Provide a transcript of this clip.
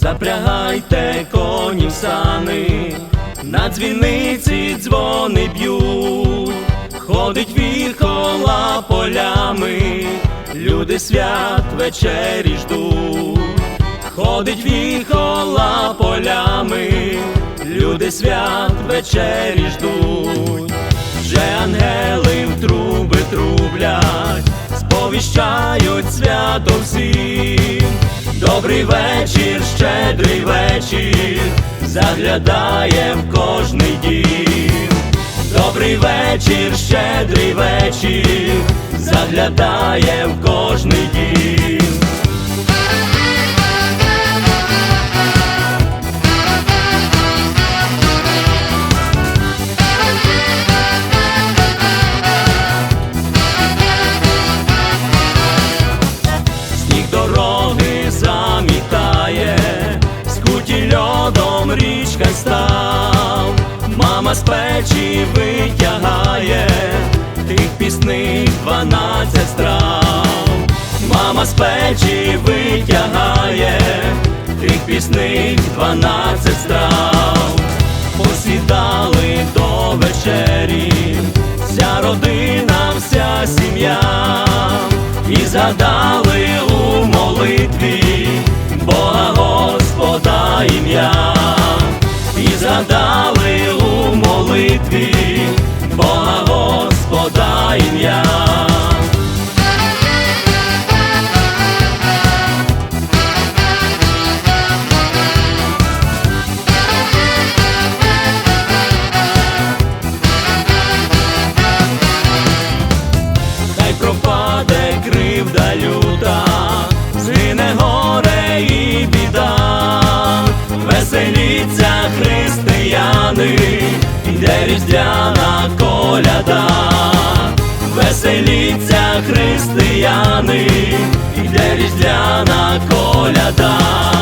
запрягайте коні в сани, на дзвіниці дзвони б'ють, ходить віхола полями, люди свят вечері ждуть, ходить віхола полями, люди свят вечері ждуть, вже ангели в труби трублять, сповіщають свято всім. Добрий вечір, щедрий вечір, заглядає в кожний дім. Добрий вечір, щедрий вечір, заглядає в кожний дім. Льодом річка став, мама з печі витягає, тих пісних дванадцять страв, мама з печі витягає, тих пісних дванадцять страв, посідали до вечері, вся родина, вся сім'я. І згадали у молитві Бога веселіться християни, іде різдвяна коляда, веселіться християни, іде різдвяна коляда.